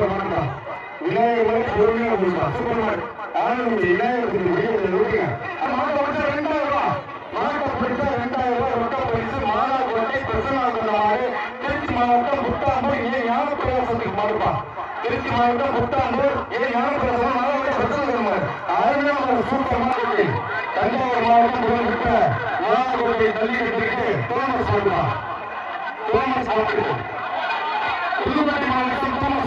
Super மாட்டா விநாயகர் மாதிரி பொறுமையா கொடுப்பா சூப்பர் மார்க் ஆனந்த் விநாயகருக்கு வெளியே விட்டுங்க மாட்டை பிடிச்சா ரெண்டாயிரம் ரூபாய் மாட்டை பிடிச்சா ரெண்டாயிரம் ரூபாய் ரொக்க பரிசு மாலா கோட்டை பிரசன்னா கொண்டவாறு திருச்சி மாவட்டம் புத்தாம்பூர் ஏ ஞான பிரயாசத்துக்கு மாறுப்பா திருச்சி மாவட்டம் புத்தாம்பூர் ஏ ஞான பிரயாசம் மாவட்ட பிரசன்னா கொண்டவாறு சூப்பர் மாடு தஞ்சாவூர் மாவட்டம் புகழ்பெற்ற மாநாடு தள்ளிக்கிட்டு தோமஸ் மாடுப்பா தோமஸ்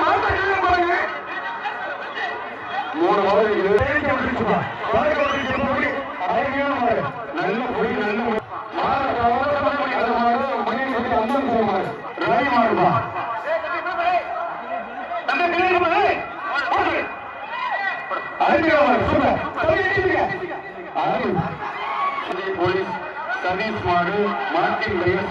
மாவட்டம் தோமஸ் மாடுப்பா மூணு மாடு. நல்ல புலி, நல்ல மாடு. மாடு கவனமா போய் அந்த மாடு மணி கட்டி அம்மன் கோயில் மாடு. ராணி மாடுப்பா. தம்பி, பின்னாடி போ, ஏய். போடு. அருமையான மாடு, சூப்பர். தம்பி, எந்திரிங்க. அருமை. போலீஸ் சதீஷ்குமார் மாடு மார்க்கின் பையன்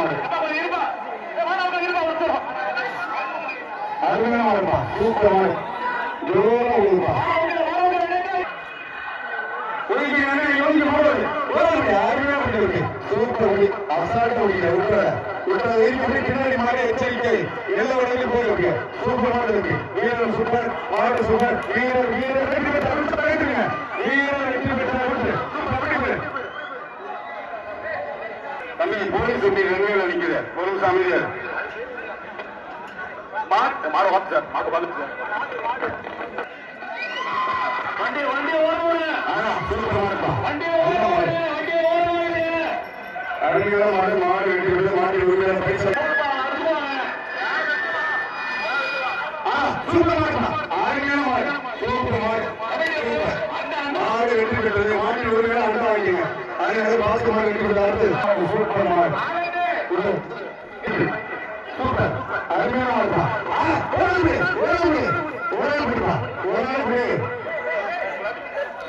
இருக்க பன்னீர்செல்வம் மாடு அருமையான மாடுப்பா சூப்பர் மாடு ஜோரா விழுப்பா பின்னாடி மாடு எச்சரிக்கை. எல்லா வழியிலும் போயிருக்கு சூப்பர் மாடு இருக்கு. வீரர் சூப்பர் மாடு சூப்பர். வீரர் வீரர். வெற்றி பெற்ற வீரர் வெற்றி பெற்ற தம்பி போலீஸ் எப்படி ரெண்டு நிக்குது மாடு மாடு பார்த்து சார். மாடு பார்த்து சார். வண்டி வண்டி மாடுப்பா வண்டி ஓடுவாங்க வண்டி ஓடுவாங்க அருமையான மாடு மாடு வெட்டி விட்டு மாட்டு உரிமையான பைசா. அருமையான மாடு. சூப்பர் மாடு. மாடு வெற்றி பெற்றது மாட்டின் உரிமையான அண்டா வாங்கிங்க பாஸ்கர் மாடு வெற்றி பெற்ற அடுத்து. சூப்பர் மாடு. அருமையான மாடுப்பா ஓடாது ஓடாது ஓடாது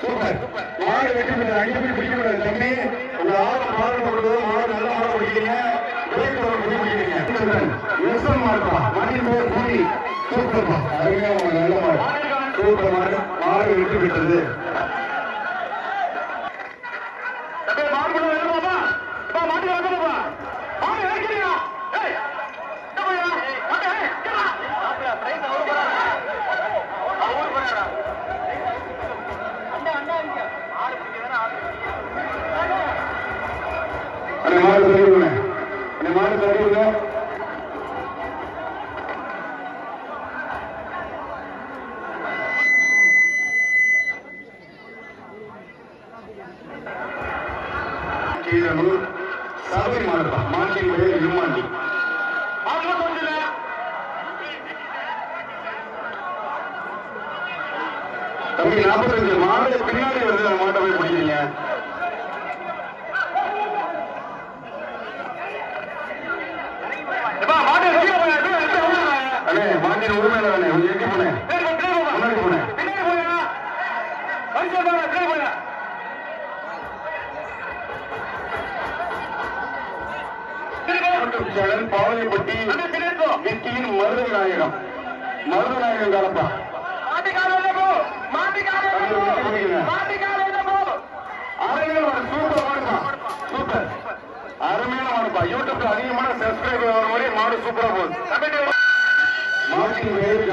சூப்பர். மாடு வெற்றி பெற்ற அங்கே போய் பிடிக்க கூடாது தம்பி. உங்க ஆறு மாடு போடுறது மாடு நல்ல மாடு பிடிக்கிறீங்க பிரேக் போட பிடிக்கிறீங்க எஸ்எம் மாடுப்பா மணி பேர் பூரி சூப்பர்ப்பா. அருமையான நல்ல மாடு சூப்பர் மாடு மாடு வெற்றி பெற்றது. மாடு தள்ளி அந்த மாடு தள்ளி கீழனூர் மாடுப்பா மாட்டின் தம்பி நாற்பத்தஞ்சு மாடு பின்னாடி வந்து அந்த மாட்டை போய் பிடிக்கிறீங்க அண்ணே மாட்டின் உரிமையில தானே? கொஞ்சம் எட்டி போனேன். முன்னாடி போனேன். நாயகம் காலப்பா அருமையான ஒரு சூப்பர் மாடுப்பா சூப்பர் அருமையான யூடியூப்ல அதிகமான சப்ஸ்கிரைபர் வர மாதிரி மாடு சூப்பரா போகுது. மாட்டின் பெயர்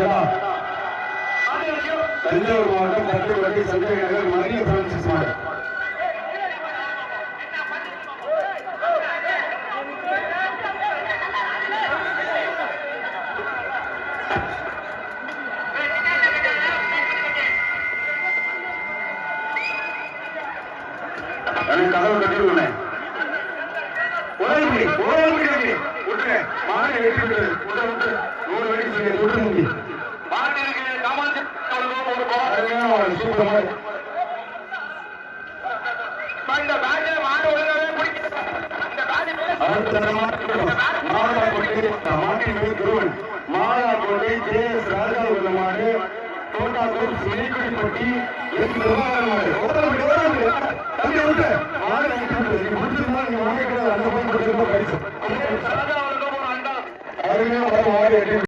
தஞ்சாவூர் மாவட்டம் தட்டுப்பட்டி சஞ்சய் நகர் மரிய பிரான்சிஸ் மாடு எனக்கு கதவு கட்டி விடுனேன் ஒரே முடி ஒரே முடி கட்டி விட்டுருங்க மாடு வெட்டி விட்டு விட்டு விட்டு நூறு வெட்டி சொல்லி விட்டு முடி மாட்டிற்கு காமாட்சி ஒரு அருமையான ஒரு சூப்பர் ஒழுங்காவே பிடிக்கும் இந்த பேட்டை மாட்டின் பேர் குருவன். மாலாக்கோட்டை ஜே எஸ் ராஜா உள்ள மாடு. தோட்டாத்தூர் மேய்க்குடிப்பட்டி எஸ் பிரபாகர் மாடு ஓரம்படி ஓரம்படி விட்டு. மாடு நீங்க வாங்கிக்கிறது அந்த பையன் பரிசு அருமையான